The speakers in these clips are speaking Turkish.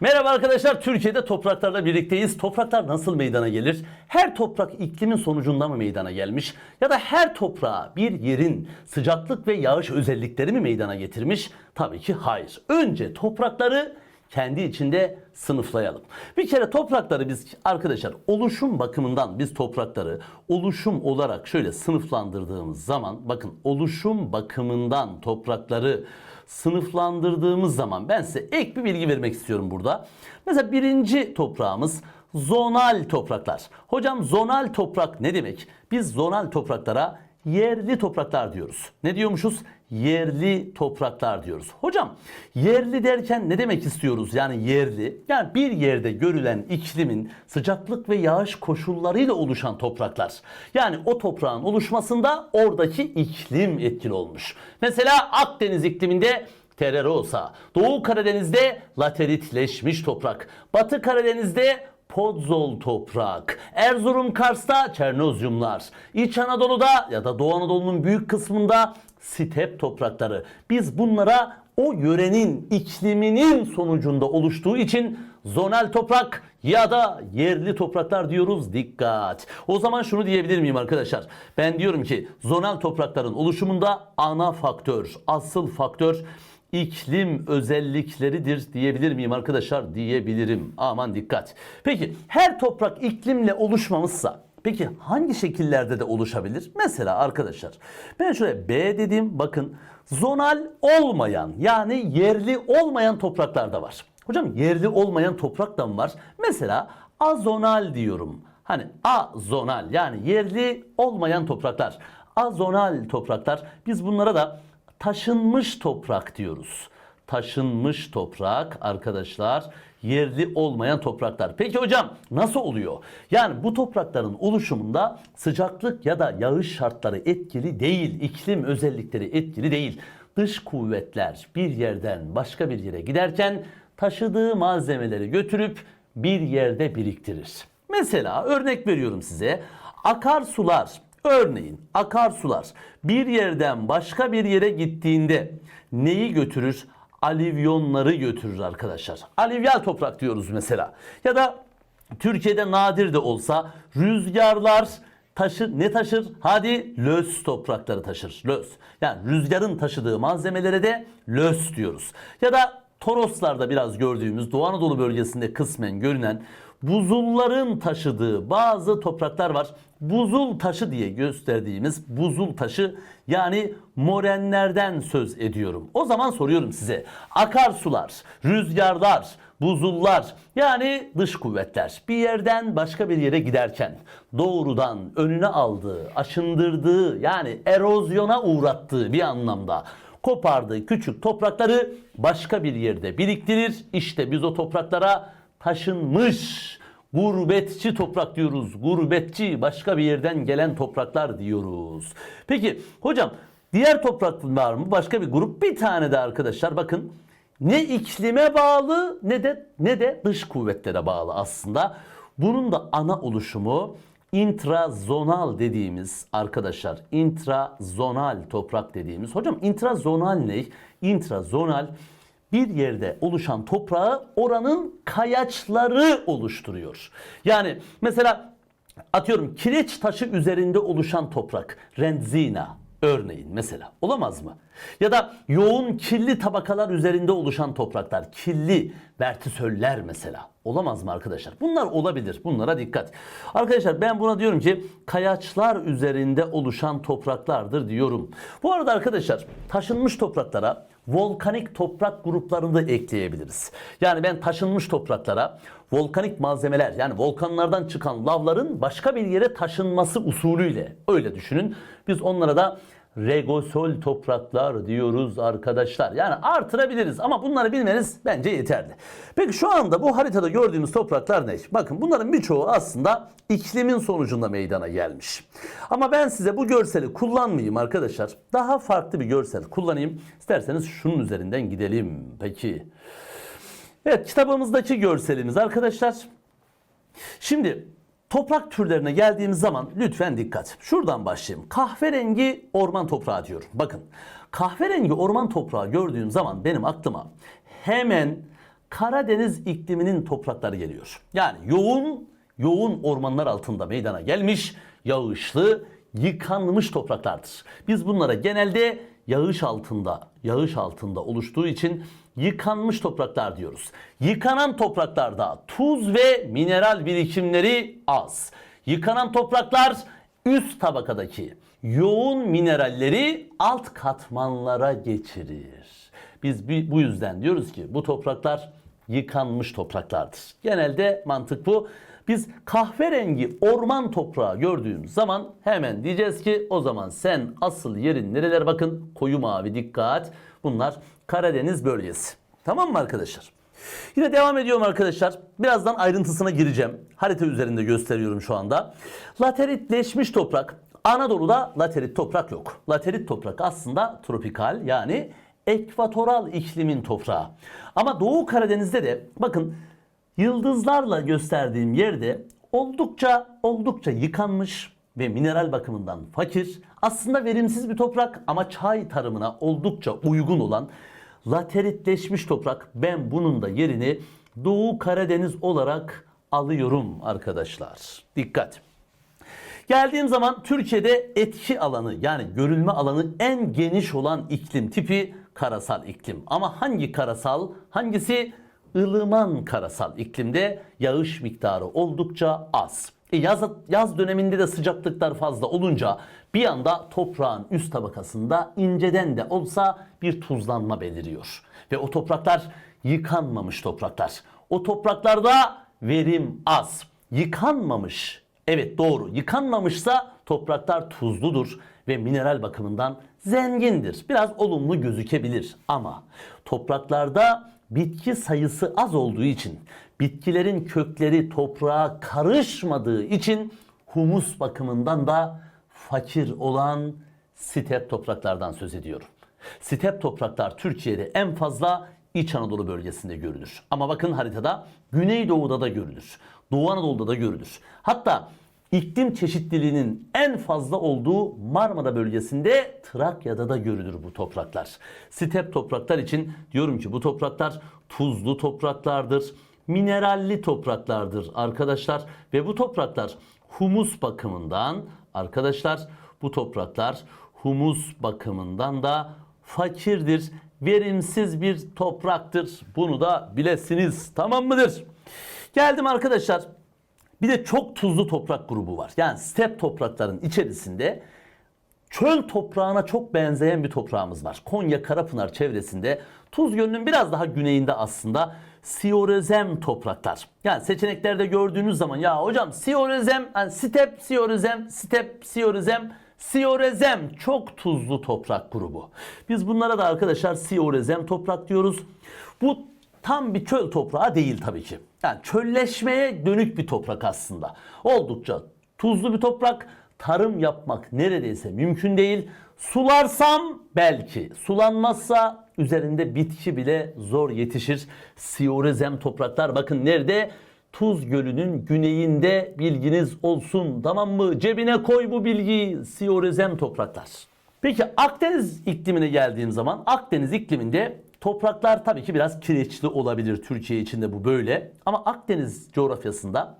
Merhaba arkadaşlar, Türkiye'de topraklarla birlikteyiz. Topraklar nasıl meydana gelir? Her toprak iklimin sonucunda mı meydana gelmiş? Ya da her toprağa bir yerin sıcaklık ve yağış özellikleri mi meydana getirmiş? Tabii ki hayır. Önce toprakları kendi içinde sınıflayalım. Bir kere toprakları biz arkadaşlar oluşum bakımından biz toprakları oluşum olarak şöyle sınıflandırdığımız zaman bakın oluşum bakımından toprakları sınıflandırdığımız zaman ben size ek bir bilgi vermek istiyorum burada. Mesela birinci toprağımız zonal topraklar. Hocam zonal toprak ne demek? Biz zonal topraklara yerli topraklar diyoruz. Ne diyormuşuz? Yerli topraklar diyoruz. Hocam yerli derken ne demek istiyoruz? Yani yerli yani bir yerde görülen iklimin sıcaklık ve yağış koşullarıyla oluşan topraklar. Yani o toprağın oluşmasında oradaki iklim etkili olmuş. Mesela Akdeniz ikliminde Terrarosa, Doğu Karadeniz'de lateritleşmiş toprak, Batı Karadeniz'de Podzol toprak, Erzurum Kars'ta Çernozyumlar, İç Anadolu'da ya da Doğu Anadolu'nun büyük kısmında step toprakları. Biz bunlara o yörenin ikliminin sonucunda oluştuğu için zonal toprak ya da yerli topraklar diyoruz. Dikkat. O zaman şunu diyebilir miyim arkadaşlar? Ben diyorum ki zonal toprakların oluşumunda ana faktör, asıl faktör iklim özellikleridir diyebilir miyim arkadaşlar? Diyebilirim. Aman dikkat. Peki her toprak iklimle oluşmamışsa peki hangi şekillerde de oluşabilir? Mesela arkadaşlar ben şöyle B dedim bakın zonal olmayan yani yerli olmayan topraklar da var. Hocam yerli olmayan toprak da mı var? Mesela azonal diyorum. Hani azonal yani yerli olmayan topraklar. Azonal topraklar biz bunlara da taşınmış toprak diyoruz. Taşınmış toprak arkadaşlar yerli olmayan topraklar. Peki hocam nasıl oluyor? Yani bu toprakların oluşumunda sıcaklık ya da yağış şartları etkili değil, iklim özellikleri etkili değil. Dış kuvvetler bir yerden başka bir yere giderken taşıdığı malzemeleri götürüp bir yerde biriktirir. Mesela örnek veriyorum size. Akarsular Örneğin akarsular bir yerden başka bir yere gittiğinde neyi götürür? Alivyonları götürür arkadaşlar. Alivyal toprak diyoruz mesela. Ya da Türkiye'de nadir de olsa rüzgarlar taşır ne taşır? Hadi lös toprakları taşır. Lös. Yani rüzgarın taşıdığı malzemelere de lös diyoruz. Ya da Toroslarda biraz gördüğümüz Doğu Anadolu bölgesinde kısmen görünen buzulların taşıdığı bazı topraklar var. Buzul taşı diye gösterdiğimiz buzul taşı yani morenlerden söz ediyorum. O zaman soruyorum size. Akarsular, rüzgarlar, buzullar yani dış kuvvetler bir yerden başka bir yere giderken doğrudan önüne aldığı, aşındırdığı yani erozyona uğrattığı bir anlamda kopardığı küçük toprakları başka bir yerde biriktirir. İşte biz o topraklara taşınmış gurbetçi toprak diyoruz. Gurbetçi başka bir yerden gelen topraklar diyoruz. Peki hocam diğer toprak var mı? Başka bir grup bir tane de arkadaşlar bakın ne iklime bağlı ne de ne de dış kuvvetlere bağlı aslında. Bunun da ana oluşumu intrazonal dediğimiz arkadaşlar intrazonal toprak dediğimiz. Hocam intrazonal ne? Intrazonal bir yerde oluşan toprağı oranın kayaçları oluşturuyor. Yani mesela atıyorum kireç taşı üzerinde oluşan toprak rendzina örneğin mesela olamaz mı? Ya da yoğun kirli tabakalar üzerinde oluşan topraklar kirli vertisöller mesela olamaz mı arkadaşlar? Bunlar olabilir. Bunlara dikkat. Arkadaşlar ben buna diyorum ki kayaçlar üzerinde oluşan topraklardır diyorum. Bu arada arkadaşlar taşınmış topraklara volkanik toprak gruplarını da ekleyebiliriz. Yani ben taşınmış topraklara volkanik malzemeler yani volkanlardan çıkan lavların başka bir yere taşınması usulüyle öyle düşünün. Biz onlara da regosol topraklar diyoruz arkadaşlar. Yani artırabiliriz ama bunları bilmeniz bence yeterli. Peki şu anda bu haritada gördüğümüz topraklar ne? Bakın bunların birçoğu aslında iklimin sonucunda meydana gelmiş. Ama ben size bu görseli kullanmayayım arkadaşlar. Daha farklı bir görsel kullanayım. İsterseniz şunun üzerinden gidelim. Peki. Evet kitabımızdaki görselimiz arkadaşlar. Şimdi toprak türlerine geldiğimiz zaman lütfen dikkat. Şuradan başlayayım. Kahverengi orman toprağı diyorum. Bakın kahverengi orman toprağı gördüğüm zaman benim aklıma hemen Karadeniz ikliminin toprakları geliyor. Yani yoğun yoğun ormanlar altında meydana gelmiş, yağışlı, yıkanmış topraklardır. Biz bunlara genelde yağış altında, yağış altında oluştuğu için yıkanmış topraklar diyoruz. Yıkanan topraklarda tuz ve mineral birikimleri az. Yıkanan topraklar üst tabakadaki yoğun mineralleri alt katmanlara geçirir. Biz bi- bu yüzden diyoruz ki bu topraklar yıkanmış topraklardır. Genelde mantık bu. Biz kahverengi orman toprağı gördüğümüz zaman hemen diyeceğiz ki o zaman sen asıl yerin nereler bakın koyu mavi dikkat. Bunlar Karadeniz bölgesi. Tamam mı arkadaşlar? Yine devam ediyorum arkadaşlar. Birazdan ayrıntısına gireceğim. Harita üzerinde gösteriyorum şu anda. Lateritleşmiş toprak. Anadolu'da laterit toprak yok. Laterit toprak aslında tropikal yani ekvatoral iklimin toprağı. Ama Doğu Karadeniz'de de bakın yıldızlarla gösterdiğim yerde oldukça oldukça yıkanmış ve mineral bakımından fakir, aslında verimsiz bir toprak ama çay tarımına oldukça uygun olan lateritleşmiş toprak. Ben bunun da yerini Doğu Karadeniz olarak alıyorum arkadaşlar. Dikkat. Geldiğim zaman Türkiye'de etki alanı yani görülme alanı en geniş olan iklim tipi karasal iklim. Ama hangi karasal? Hangisi? Ilıman karasal iklimde yağış miktarı oldukça az. E yaz, yaz döneminde de sıcaklıklar fazla olunca bir anda toprağın üst tabakasında inceden de olsa bir tuzlanma beliriyor. Ve o topraklar yıkanmamış topraklar. O topraklarda verim az. Yıkanmamış Evet doğru. Yıkanmamışsa topraklar tuzludur ve mineral bakımından zengindir. Biraz olumlu gözükebilir ama topraklarda bitki sayısı az olduğu için, bitkilerin kökleri toprağa karışmadığı için humus bakımından da fakir olan step topraklardan söz ediyorum. Step topraklar Türkiye'de en fazla İç Anadolu bölgesinde görülür. Ama bakın haritada Güneydoğu'da da görülür. Doğu Anadolu'da da görülür. Hatta iklim çeşitliliğinin en fazla olduğu Marmara bölgesinde Trakya'da da görülür bu topraklar. Step topraklar için diyorum ki bu topraklar tuzlu topraklardır. Mineralli topraklardır arkadaşlar ve bu topraklar humus bakımından arkadaşlar bu topraklar humus bakımından da fakirdir, verimsiz bir topraktır. Bunu da bilesiniz. Tamam mıdır? Geldim arkadaşlar. Bir de çok tuzlu toprak grubu var. Yani step toprakların içerisinde çöl toprağına çok benzeyen bir toprağımız var. Konya Karapınar çevresinde Tuz Gölü'nün biraz daha güneyinde aslında siyorezem topraklar. Yani seçeneklerde gördüğünüz zaman ya hocam siyorezem, yani step siyorezem, step siyorezem, siyorezem çok tuzlu toprak grubu. Biz bunlara da arkadaşlar siyorezem toprak diyoruz. Bu tam bir çöl toprağı değil tabii ki. Yani çölleşmeye dönük bir toprak aslında. Oldukça tuzlu bir toprak. Tarım yapmak neredeyse mümkün değil. Sularsam belki. Sulanmazsa üzerinde bitki bile zor yetişir. Siyorezem topraklar bakın nerede? Tuz Gölü'nün güneyinde bilginiz olsun. Tamam mı? Cebine koy bu bilgiyi. Siyorezem topraklar. Peki Akdeniz iklimine geldiğim zaman Akdeniz ikliminde topraklar tabii ki biraz kireçli olabilir. Türkiye içinde bu böyle. Ama Akdeniz coğrafyasında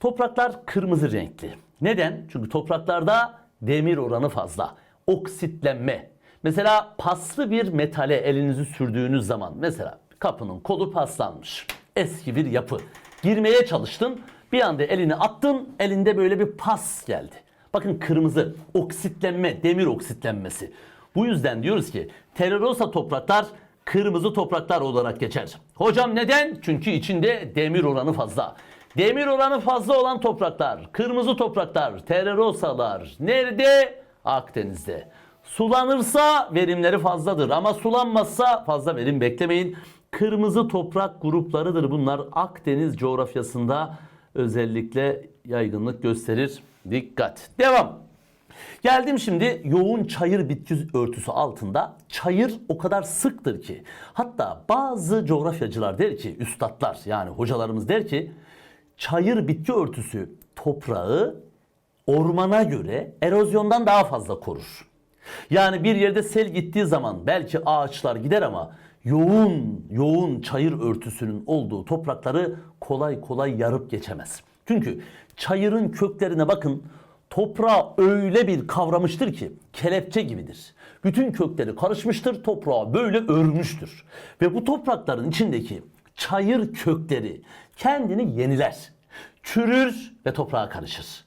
topraklar kırmızı renkli. Neden? Çünkü topraklarda demir oranı fazla. Oksitlenme. Mesela paslı bir metale elinizi sürdüğünüz zaman mesela kapının kolu paslanmış. Eski bir yapı. Girmeye çalıştın. Bir anda elini attın. Elinde böyle bir pas geldi. Bakın kırmızı oksitlenme, demir oksitlenmesi. Bu yüzden diyoruz ki terrorosa topraklar kırmızı topraklar olarak geçer. Hocam neden? Çünkü içinde demir oranı fazla. Demir oranı fazla olan topraklar, kırmızı topraklar, terrorosalar nerede? Akdeniz'de. Sulanırsa verimleri fazladır ama sulanmazsa fazla verim beklemeyin. Kırmızı toprak gruplarıdır bunlar. Akdeniz coğrafyasında özellikle yaygınlık gösterir. Dikkat. Devam. Geldim şimdi yoğun çayır bitki örtüsü altında. Çayır o kadar sıktır ki. Hatta bazı coğrafyacılar der ki, üstadlar yani hocalarımız der ki çayır bitki örtüsü toprağı ormana göre erozyondan daha fazla korur. Yani bir yerde sel gittiği zaman belki ağaçlar gider ama yoğun, yoğun çayır örtüsünün olduğu toprakları kolay kolay yarıp geçemez. Çünkü çayırın köklerine bakın toprağı öyle bir kavramıştır ki kelepçe gibidir. Bütün kökleri karışmıştır, toprağı böyle örmüştür. Ve bu toprakların içindeki çayır kökleri kendini yeniler, çürür ve toprağa karışır.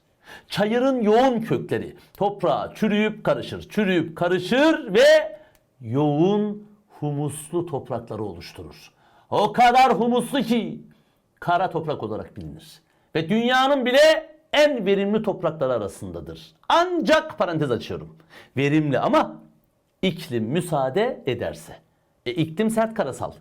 Çayırın yoğun kökleri toprağa çürüyüp karışır, çürüyüp karışır ve yoğun humuslu toprakları oluşturur. O kadar humuslu ki kara toprak olarak bilinir. Ve dünyanın bile en verimli toprakları arasındadır. Ancak parantez açıyorum. Verimli ama iklim müsaade ederse. E iklim sert karasal.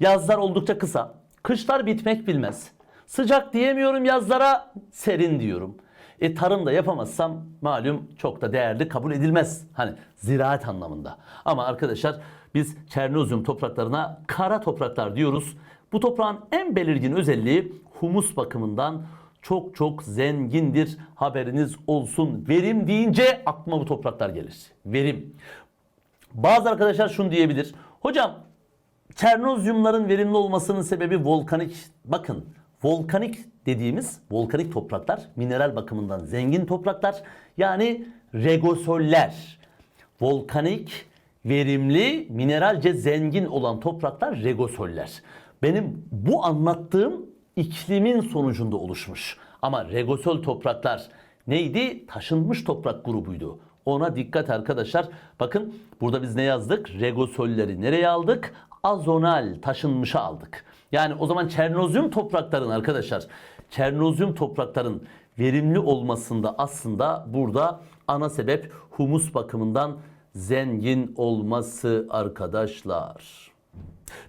Yazlar oldukça kısa. Kışlar bitmek bilmez. Sıcak diyemiyorum yazlara, serin diyorum. E tarım da yapamazsam malum çok da değerli kabul edilmez. Hani ziraat anlamında. Ama arkadaşlar biz Çernozyum topraklarına kara topraklar diyoruz. Bu toprağın en belirgin özelliği humus bakımından çok çok zengindir. Haberiniz olsun. Verim deyince aklıma bu topraklar gelir. Verim. Bazı arkadaşlar şunu diyebilir. Hocam Çernozyumların verimli olmasının sebebi volkanik. Bakın volkanik dediğimiz volkanik topraklar mineral bakımından zengin topraklar. Yani regosoller. Volkanik, verimli, mineralce zengin olan topraklar regosoller. Benim bu anlattığım iklimin sonucunda oluşmuş. Ama regosol topraklar neydi? Taşınmış toprak grubuydu. Ona dikkat arkadaşlar. Bakın burada biz ne yazdık? Regosolleri nereye aldık? Azonal taşınmışa aldık. Yani o zaman Çernozyum toprakların arkadaşlar. Çernozyum toprakların verimli olmasında aslında burada ana sebep humus bakımından zengin olması arkadaşlar.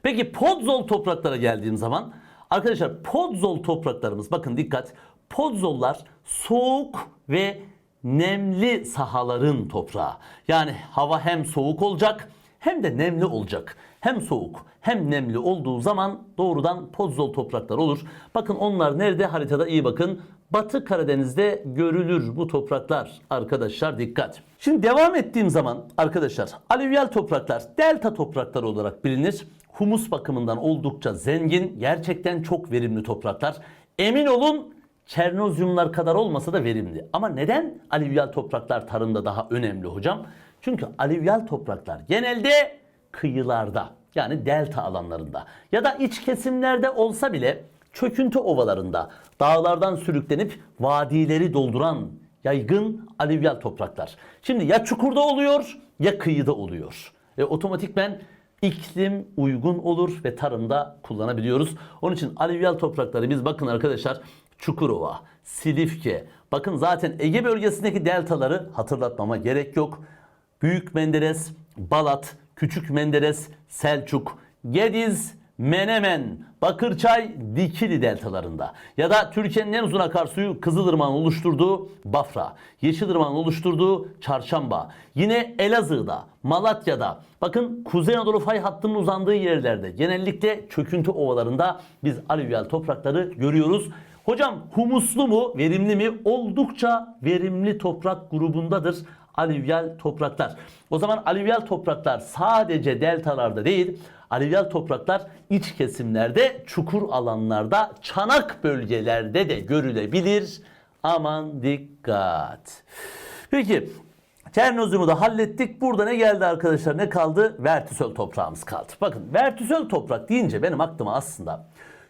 Peki podzol topraklara geldiğim zaman arkadaşlar podzol topraklarımız bakın dikkat. Podzollar soğuk ve nemli sahaların toprağı. Yani hava hem soğuk olacak hem de nemli olacak. Hem soğuk hem nemli olduğu zaman doğrudan podzol topraklar olur. Bakın onlar nerede haritada iyi bakın. Batı Karadeniz'de görülür bu topraklar arkadaşlar dikkat. Şimdi devam ettiğim zaman arkadaşlar alüvyal topraklar delta topraklar olarak bilinir. Humus bakımından oldukça zengin, gerçekten çok verimli topraklar. Emin olun Çernozyumlar kadar olmasa da verimli. Ama neden alüvyal topraklar tarımda daha önemli hocam? Çünkü alüvyal topraklar genelde kıyılarda yani delta alanlarında ya da iç kesimlerde olsa bile çöküntü ovalarında dağlardan sürüklenip vadileri dolduran yaygın alüvyal topraklar. Şimdi ya çukurda oluyor ya kıyıda oluyor. E, otomatikmen iklim uygun olur ve tarımda kullanabiliyoruz. Onun için alüvyal toprakları biz bakın arkadaşlar Çukurova, Silifke. Bakın zaten Ege bölgesindeki deltaları hatırlatmama gerek yok. Büyük Menderes, Balat, Küçük Menderes, Selçuk, Gediz, Menemen, Bakırçay, Dikili deltalarında ya da Türkiye'nin en uzun akarsuyu Kızılırmak'ın oluşturduğu Bafra, Yeşilırmak'ın oluşturduğu Çarşamba, yine Elazığ'da, Malatya'da, bakın Kuzey Anadolu fay hattının uzandığı yerlerde genellikle çöküntü ovalarında biz alüvyal toprakları görüyoruz. Hocam humuslu mu, verimli mi? Oldukça verimli toprak grubundadır alüvyal topraklar. O zaman alüvyal topraklar sadece deltalarda değil, alüvyal topraklar iç kesimlerde, çukur alanlarda, çanak bölgelerde de görülebilir. Aman dikkat. Peki Çernozyum'u da hallettik. Burada ne geldi arkadaşlar? Ne kaldı? Vertisöl toprağımız kaldı. Bakın vertisöl toprak deyince benim aklıma aslında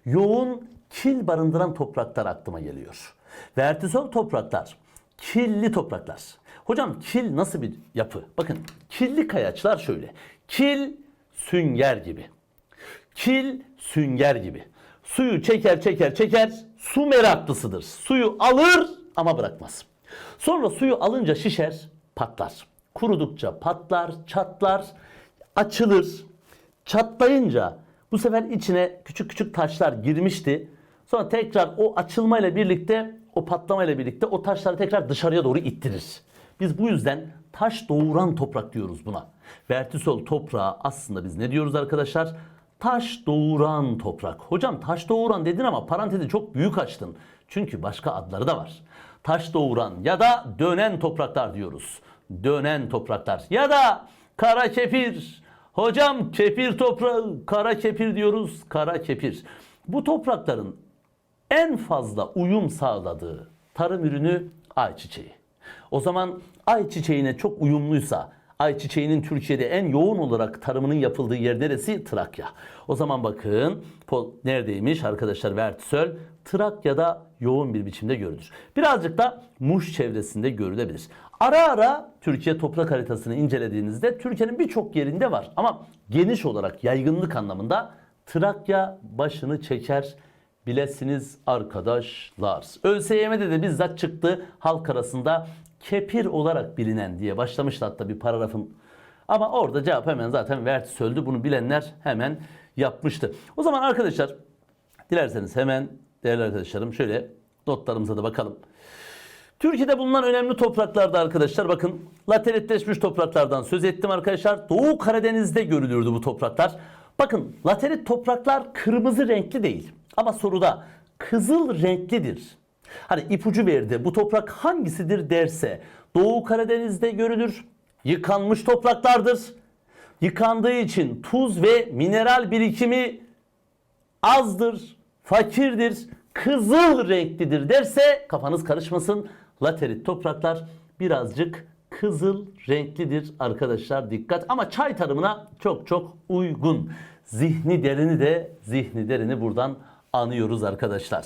yoğun kil barındıran topraklar aklıma geliyor. Vertisöl topraklar killi topraklar. Hocam kil nasıl bir yapı? Bakın killi kayaçlar şöyle. Kil sünger gibi. Kil sünger gibi. Suyu çeker çeker çeker. Su meraklısıdır. Suyu alır ama bırakmaz. Sonra suyu alınca şişer, patlar. Kurudukça patlar, çatlar, açılır. Çatlayınca bu sefer içine küçük küçük taşlar girmişti. Sonra tekrar o açılmayla birlikte, o patlamayla birlikte o taşları tekrar dışarıya doğru ittirir. Biz bu yüzden taş doğuran toprak diyoruz buna. Vertisol toprağa aslında biz ne diyoruz arkadaşlar? Taş doğuran toprak. Hocam taş doğuran dedin ama parantezi çok büyük açtın. Çünkü başka adları da var. Taş doğuran ya da dönen topraklar diyoruz. Dönen topraklar ya da kara kefir, Hocam kepir toprağı, kara kepir diyoruz, kara kepir. Bu toprakların en fazla uyum sağladığı tarım ürünü ayçiçeği. O zaman ayçiçeğine çok uyumluysa ayçiçeğinin Türkiye'de en yoğun olarak tarımının yapıldığı yer neresi? Trakya. O zaman bakın neredeymiş arkadaşlar Vertisöl? Trakya'da yoğun bir biçimde görülür. Birazcık da Muş çevresinde görülebilir. Ara ara Türkiye toprak haritasını incelediğinizde Türkiye'nin birçok yerinde var. Ama geniş olarak yaygınlık anlamında Trakya başını çeker bilesiniz arkadaşlar. ÖSYM'de de bizzat çıktı halk arasında kepir olarak bilinen diye başlamıştı hatta bir paragrafın. Ama orada cevap hemen zaten vertisöldü. Bunu bilenler hemen yapmıştı. O zaman arkadaşlar dilerseniz hemen değerli arkadaşlarım şöyle notlarımıza da bakalım. Türkiye'de bulunan önemli topraklarda arkadaşlar bakın lateritleşmiş topraklardan söz ettim arkadaşlar. Doğu Karadeniz'de görülürdü bu topraklar. Bakın laterit topraklar kırmızı renkli değil. Ama soruda kızıl renklidir. Hani ipucu verdi bu toprak hangisidir derse Doğu Karadeniz'de görülür. Yıkanmış topraklardır. Yıkandığı için tuz ve mineral birikimi azdır, fakirdir, kızıl renklidir derse kafanız karışmasın. Laterit topraklar birazcık kızıl renklidir arkadaşlar dikkat ama çay tarımına çok çok uygun. Zihni derini de zihni derini buradan anıyoruz arkadaşlar.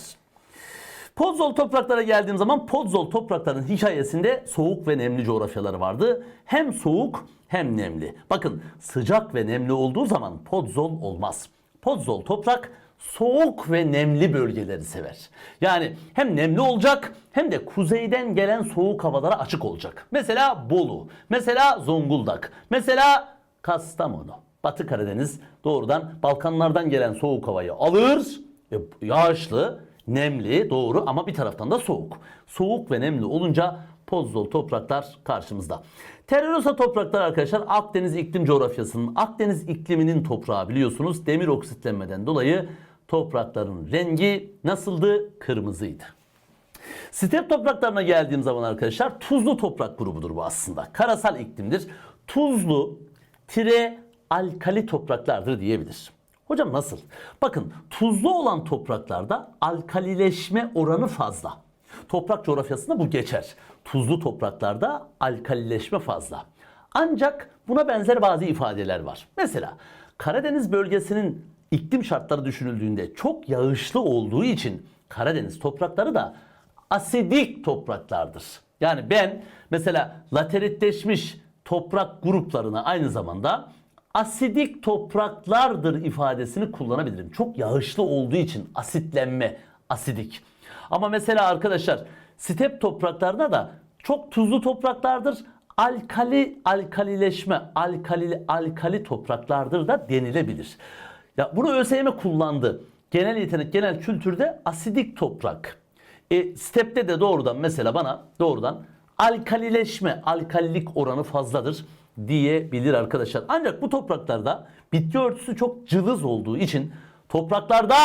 Podzol topraklara geldiğim zaman Podzol toprakların hikayesinde soğuk ve nemli coğrafyaları vardı. Hem soğuk hem nemli. Bakın sıcak ve nemli olduğu zaman Podzol olmaz. Podzol toprak soğuk ve nemli bölgeleri sever. Yani hem nemli olacak hem de kuzeyden gelen soğuk havalara açık olacak. Mesela Bolu, mesela Zonguldak, mesela Kastamonu. Batı Karadeniz doğrudan Balkanlardan gelen soğuk havayı alır. E, yağışlı, nemli doğru ama bir taraftan da soğuk. Soğuk ve nemli olunca pozzol topraklar karşımızda. Terrosa topraklar arkadaşlar Akdeniz iklim coğrafyasının Akdeniz ikliminin toprağı biliyorsunuz demir oksitlenmeden dolayı toprakların rengi nasıldı? Kırmızıydı. Step topraklarına geldiğim zaman arkadaşlar tuzlu toprak grubudur bu aslında. Karasal iklimdir. Tuzlu tire alkali topraklardır diyebilir. Hocam nasıl? Bakın tuzlu olan topraklarda alkalileşme oranı fazla. Toprak coğrafyasında bu geçer. Tuzlu topraklarda alkalileşme fazla. Ancak buna benzer bazı ifadeler var. Mesela Karadeniz bölgesinin iklim şartları düşünüldüğünde çok yağışlı olduğu için Karadeniz toprakları da asidik topraklardır. Yani ben mesela lateritleşmiş toprak gruplarına aynı zamanda asidik topraklardır ifadesini kullanabilirim. Çok yağışlı olduğu için asitlenme, asidik. Ama mesela arkadaşlar step topraklarda da çok tuzlu topraklardır. Alkali, alkalileşme, alkali, alkali topraklardır da denilebilir. Ya bunu ÖSYM kullandı. Genel yetenek, genel kültürde asidik toprak. E, stepte de doğrudan mesela bana doğrudan alkalileşme, alkalilik oranı fazladır diyebilir arkadaşlar. Ancak bu topraklarda bitki örtüsü çok cılız olduğu için topraklarda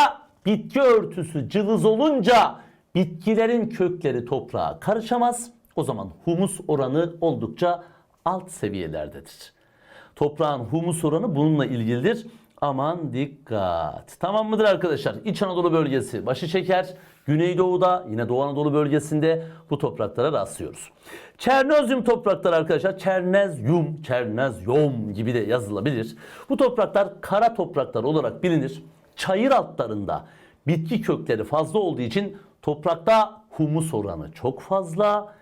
bitki örtüsü cılız olunca bitkilerin kökleri toprağa karışamaz. O zaman humus oranı oldukça alt seviyelerdedir. Toprağın humus oranı bununla ilgilidir. Aman dikkat. Tamam mıdır arkadaşlar? İç Anadolu bölgesi başı çeker. Güneydoğu'da yine Doğu Anadolu bölgesinde bu topraklara rastlıyoruz. Çernozyum toprakları arkadaşlar Çernezyum, Çernezyum gibi de yazılabilir. Bu topraklar kara topraklar olarak bilinir. Çayır altlarında bitki kökleri fazla olduğu için toprakta humus oranı çok fazla.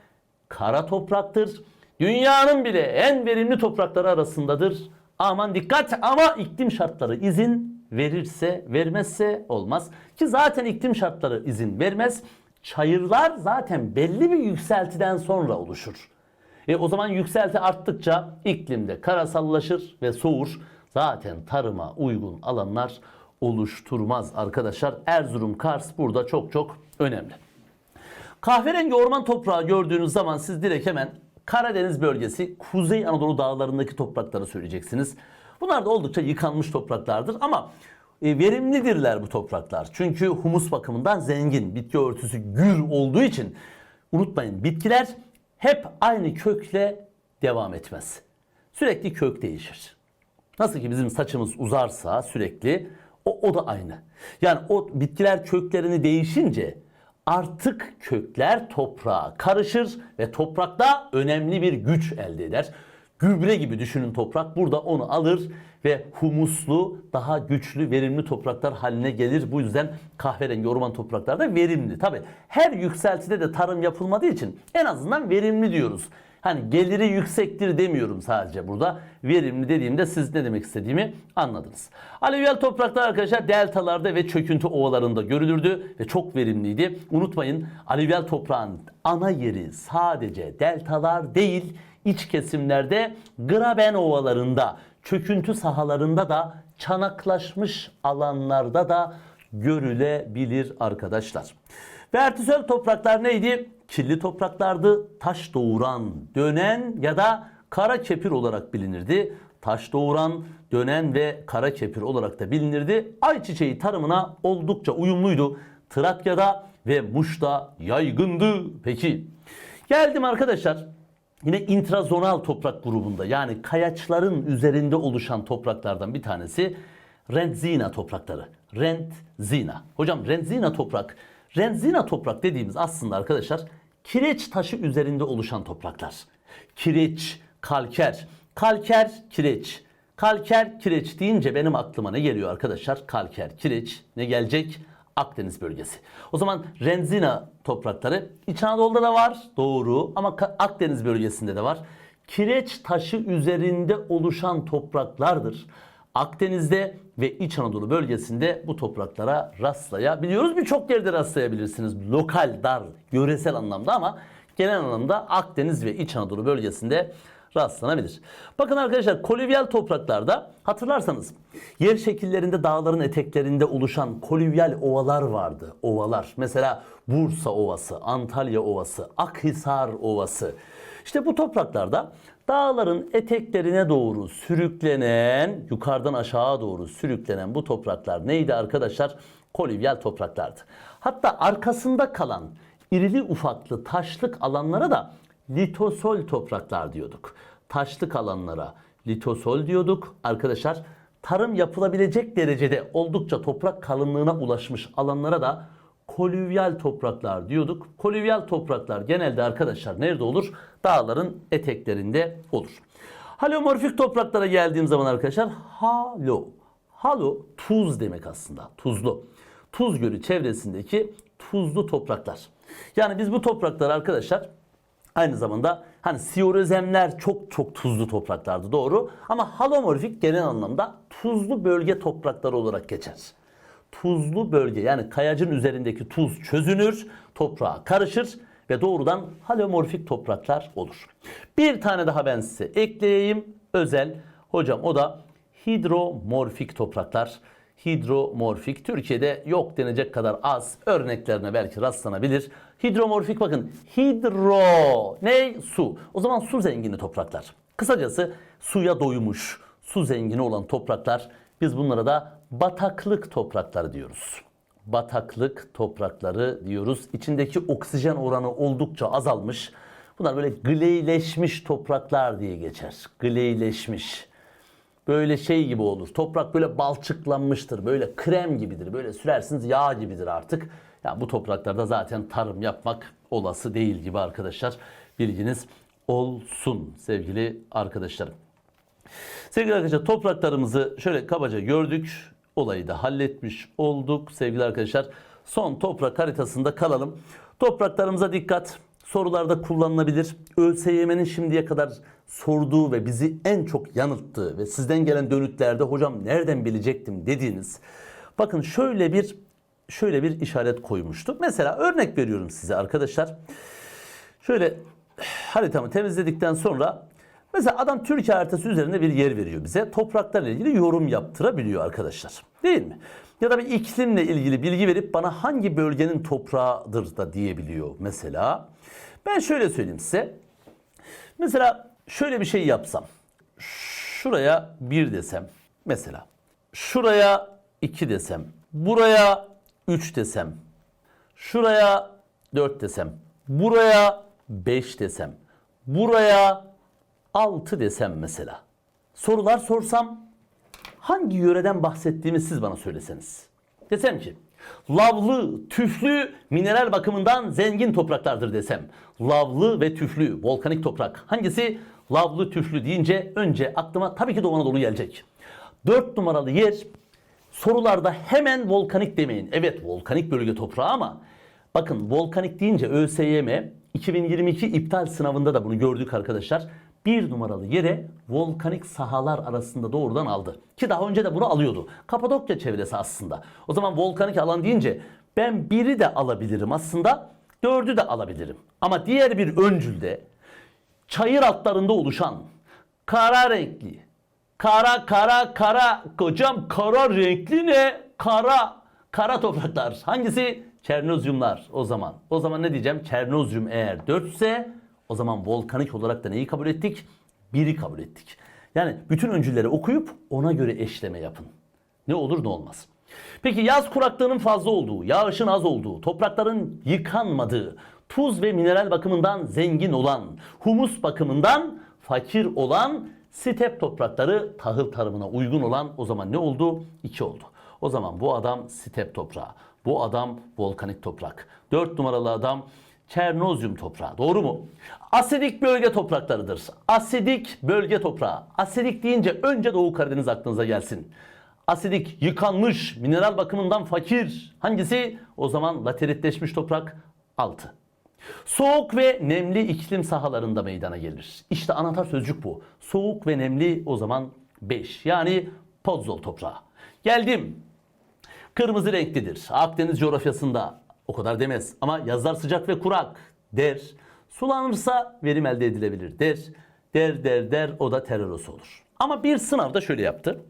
Kara topraktır. Dünyanın bile en verimli toprakları arasındadır. Aman dikkat ama iklim şartları izin verirse vermezse olmaz. Ki zaten iklim şartları izin vermez. Çayırlar zaten belli bir yükseltiden sonra oluşur. E o zaman yükselti arttıkça iklimde karasallaşır ve soğur. Zaten tarıma uygun alanlar oluşturmaz arkadaşlar. Erzurum, Kars burada çok çok önemli. Kahverengi orman toprağı gördüğünüz zaman siz direkt hemen Karadeniz bölgesi, Kuzey Anadolu dağlarındaki toprakları söyleyeceksiniz. Bunlar da oldukça yıkanmış topraklardır ama e, verimlidirler bu topraklar. Çünkü humus bakımından zengin, bitki örtüsü gür olduğu için unutmayın bitkiler hep aynı kökle devam etmez. Sürekli kök değişir. Nasıl ki bizim saçımız uzarsa sürekli o, o da aynı. Yani o bitkiler köklerini değişince artık kökler toprağa karışır ve toprakta önemli bir güç elde eder. Gübre gibi düşünün toprak burada onu alır ve humuslu, daha güçlü, verimli topraklar haline gelir. Bu yüzden kahverengi orman topraklarda verimli. Tabi her yükseltide de tarım yapılmadığı için en azından verimli diyoruz. Hani geliri yüksektir demiyorum sadece burada. Verimli dediğimde siz ne demek istediğimi anladınız. Alüvyal topraklar arkadaşlar deltalarda ve çöküntü ovalarında görülürdü ve çok verimliydi. Unutmayın alüvyal toprağın ana yeri sadece deltalar değil iç kesimlerde graben ovalarında, çöküntü sahalarında da çanaklaşmış alanlarda da görülebilir arkadaşlar. Vertisöl topraklar neydi? Kirli topraklardı. Taş doğuran, dönen ya da kara kepir olarak bilinirdi. Taş doğuran, dönen ve kara kepir olarak da bilinirdi. Ayçiçeği tarımına oldukça uyumluydu. Trakya'da ve Muş'ta yaygındı. Peki geldim arkadaşlar Yine intrazonal toprak grubunda yani kayaçların üzerinde oluşan topraklardan bir tanesi rendzina toprakları. Rendzina. Hocam rendzina toprak. Rendzina toprak dediğimiz aslında arkadaşlar kireç taşı üzerinde oluşan topraklar. Kireç, kalker. Kalker, kireç. Kalker, kireç deyince benim aklıma ne geliyor arkadaşlar? Kalker, kireç ne gelecek? Akdeniz bölgesi. O zaman Renzina toprakları İç Anadolu'da da var doğru ama Akdeniz bölgesinde de var. Kireç taşı üzerinde oluşan topraklardır. Akdeniz'de ve İç Anadolu bölgesinde bu topraklara rastlayabiliyoruz. Birçok yerde rastlayabilirsiniz. Lokal, dar, yöresel anlamda ama genel anlamda Akdeniz ve İç Anadolu bölgesinde rastlanabilir. Bakın arkadaşlar kolüvyal topraklarda hatırlarsanız yer şekillerinde dağların eteklerinde oluşan kolüvyal ovalar vardı. Ovalar. Mesela Bursa Ovası, Antalya Ovası, Akhisar Ovası. İşte bu topraklarda dağların eteklerine doğru sürüklenen, yukarıdan aşağı doğru sürüklenen bu topraklar neydi arkadaşlar? Kolüvyal topraklardı. Hatta arkasında kalan irili ufaklı taşlık alanlara da litosol topraklar diyorduk. Taşlık alanlara litosol diyorduk. Arkadaşlar tarım yapılabilecek derecede oldukça toprak kalınlığına ulaşmış alanlara da kolüvyal topraklar diyorduk. Kolüvyal topraklar genelde arkadaşlar nerede olur? Dağların eteklerinde olur. Halomorfik topraklara geldiğim zaman arkadaşlar halo. Halo tuz demek aslında. Tuzlu. Tuz Gölü çevresindeki tuzlu topraklar. Yani biz bu topraklar arkadaşlar Aynı zamanda hani siyorözemler çok çok tuzlu topraklardı doğru ama halomorfik genel anlamda tuzlu bölge toprakları olarak geçer. Tuzlu bölge yani kayacın üzerindeki tuz çözünür, toprağa karışır ve doğrudan halomorfik topraklar olur. Bir tane daha ben size ekleyeyim özel hocam o da hidromorfik topraklar hidromorfik. Türkiye'de yok denecek kadar az örneklerine belki rastlanabilir. Hidromorfik bakın hidro ne su. O zaman su zengini topraklar. Kısacası suya doymuş, su zengini olan topraklar biz bunlara da bataklık toprakları diyoruz. Bataklık toprakları diyoruz. İçindeki oksijen oranı oldukça azalmış. Bunlar böyle gleyleşmiş topraklar diye geçer. Gleyleşmiş böyle şey gibi olur. Toprak böyle balçıklanmıştır. Böyle krem gibidir. Böyle sürersiniz yağ gibidir artık. Ya bu topraklarda zaten tarım yapmak olası değil gibi arkadaşlar. Bilginiz olsun sevgili arkadaşlarım. Sevgili arkadaşlar topraklarımızı şöyle kabaca gördük. Olayı da halletmiş olduk sevgili arkadaşlar. Son toprak haritasında kalalım. Topraklarımıza dikkat sorularda kullanılabilir. ÖSYM'nin şimdiye kadar sorduğu ve bizi en çok yanılttığı ve sizden gelen dönütlerde hocam nereden bilecektim dediğiniz. Bakın şöyle bir şöyle bir işaret koymuştu. Mesela örnek veriyorum size arkadaşlar. Şöyle haritamı temizledikten sonra mesela adam Türkiye haritası üzerinde bir yer veriyor bize. Topraklarla ilgili yorum yaptırabiliyor arkadaşlar. Değil mi? Ya da bir iklimle ilgili bilgi verip bana hangi bölgenin toprağıdır da diyebiliyor mesela. Ben şöyle söyleyeyim size. Mesela şöyle bir şey yapsam. Şuraya 1 desem mesela. Şuraya 2 desem. Buraya 3 desem. Şuraya 4 desem. Buraya 5 desem. Buraya 6 desem mesela. Sorular sorsam hangi yöreden bahsettiğimi siz bana söyleseniz. Desem ki lavlı, tüflü, mineral bakımından zengin topraklardır desem. Lavlı ve tüflü, volkanik toprak. Hangisi? Lavlı, tüflü deyince önce aklıma tabii ki Doğu Anadolu gelecek. 4 numaralı yer sorularda hemen volkanik demeyin. Evet volkanik bölge toprağı ama bakın volkanik deyince ÖSYM 2022 iptal sınavında da bunu gördük arkadaşlar. Bir numaralı yere volkanik sahalar arasında doğrudan aldı. Ki daha önce de bunu alıyordu. Kapadokya çevresi aslında. O zaman volkanik alan deyince ben biri de alabilirim aslında. Dördü de alabilirim. Ama diğer bir öncülde çayır altlarında oluşan kara renkli, kara kara kara, kocam kara renkli ne? Kara, kara topraklar. Hangisi? Çernozyumlar o zaman. O zaman ne diyeceğim? Çernozyum eğer 4 ise o zaman volkanik olarak da neyi kabul ettik? Biri kabul ettik. Yani bütün öncülleri okuyup ona göre eşleme yapın. Ne olur ne olmaz. Peki yaz kuraklığının fazla olduğu, yağışın az olduğu, toprakların yıkanmadığı, tuz ve mineral bakımından zengin olan, humus bakımından fakir olan step toprakları tahıl tarımına uygun olan o zaman ne oldu? 2 oldu. O zaman bu adam step toprağı. Bu adam volkanik toprak. 4 numaralı adam Çernozyum toprağı. Doğru mu? Asidik bölge topraklarıdır. Asidik bölge toprağı. Asidik deyince önce Doğu Karadeniz aklınıza gelsin. Asidik, yıkanmış, mineral bakımından fakir. Hangisi? O zaman lateritleşmiş toprak 6. Soğuk ve nemli iklim sahalarında meydana gelir. İşte anahtar sözcük bu. Soğuk ve nemli o zaman 5. Yani podzol toprağı. Geldim. Kırmızı renklidir. Akdeniz coğrafyasında o kadar demez ama yazlar sıcak ve kurak der. Sulanırsa verim elde edilebilir der. Der der der o da terörosu olur. Ama bir sınavda şöyle yaptı.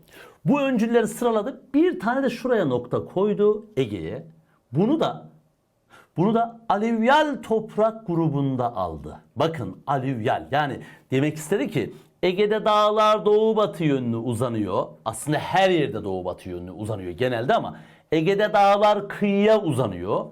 Bu öncülleri sıraladı. Bir tane de şuraya nokta koydu Ege'ye. Bunu da bunu da alüvyal toprak grubunda aldı. Bakın alüvyal yani demek istedi ki Ege'de dağlar doğu batı yönlü uzanıyor. Aslında her yerde doğu batı yönlü uzanıyor genelde ama Ege'de dağlar kıyıya uzanıyor.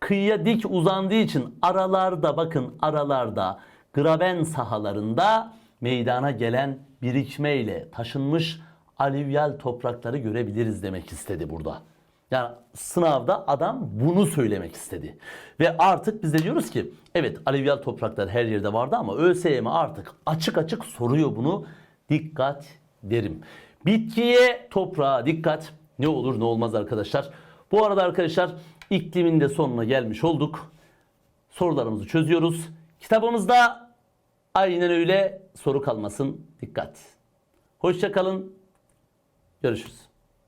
Kıyıya dik uzandığı için aralarda bakın aralarda graben sahalarında meydana gelen birikmeyle taşınmış alüvyal toprakları görebiliriz demek istedi burada. Yani sınavda adam bunu söylemek istedi. Ve artık biz de diyoruz ki evet alüvyal topraklar her yerde vardı ama ÖSYM artık açık açık soruyor bunu. Dikkat derim. Bitkiye, toprağa dikkat. Ne olur ne olmaz arkadaşlar. Bu arada arkadaşlar iklimin de sonuna gelmiş olduk. Sorularımızı çözüyoruz. Kitabımızda aynen öyle soru kalmasın. Dikkat. Hoşça kalın. Görüşürüz.